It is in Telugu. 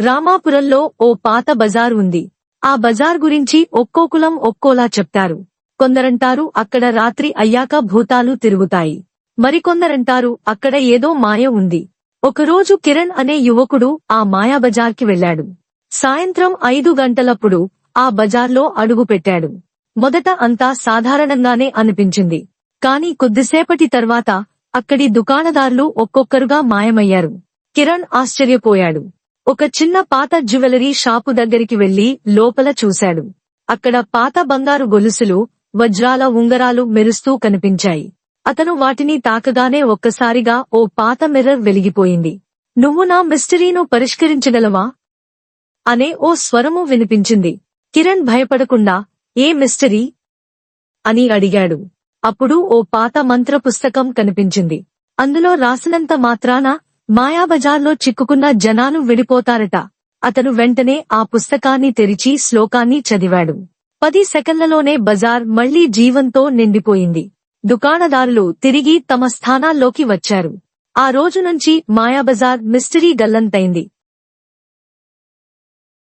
రామాపురంలో ఓ పాత బజార్ ఉంది. ఆ బజార్ గురించి ఒక్కో కులం ఒక్కోలా చెప్తారు. కొందరంటారు అక్కడ రాత్రి అయ్యాక భూతాలు తిరుగుతాయి. మరికొందరంటారు అక్కడ ఏదో మాయ ఉంది. ఒకరోజు కిరణ్ అనే యువకుడు ఆ మాయా బజార్కి వెళ్ళాడు సాయంత్రం ఐదు గంటలప్పుడు ఆ బజార్లో అడుగు పెట్టాడు. మొదట అంతా సాధారణంగానే అనిపించింది. కాని కొద్దిసేపటి తర్వాత అక్కడి దుకాణదారులు ఒక్కొక్కరుగా మాయమయ్యారు. కిరణ్ ఆశ్చర్యపోయాడు. ఒక చిన్న పాత జ్యువెలరీ షాపు దగ్గరికి వెళ్ళి లోపల చూశాడు. అక్కడ పాత బంగారు గొలుసులు వజ్రాల ఉంగరాలు మెరుస్తూ కనిపించాయి. అతను వాటిని తాకగానే ఒక్కసారిగా ఓ పాత మిర్రర్ వెలిగిపోయింది. నువ్వు నా మిస్టరీను పరిష్కరించగలవా? అనే ఓ స్వరము వినిపించింది. కిరణ్ భయపడకుండా ఏ మిస్టరీ? అని అడిగాడు. అప్పుడు ఓ పాత మంత్ర పుస్తకం కనిపించింది. అందులో రాసినంత మాత్రాన మాయాబజార్లో చిక్కుకున్న జనాలు విడిపోతారట. అతను వెంటనే ఆ పుస్తకాన్ని తెరిచి శ్లోకాన్ని చదివాడు. పది సెకన్లలోనే బజార్ మళ్ళీ జీవంతో నిండిపోయింది. దుకాణదారులు తిరిగి తమ స్థానాల్లోకి వచ్చారు. ఆ రోజు నుంచి మాయాబజార్ మిస్టరీ గల్లంతైంది.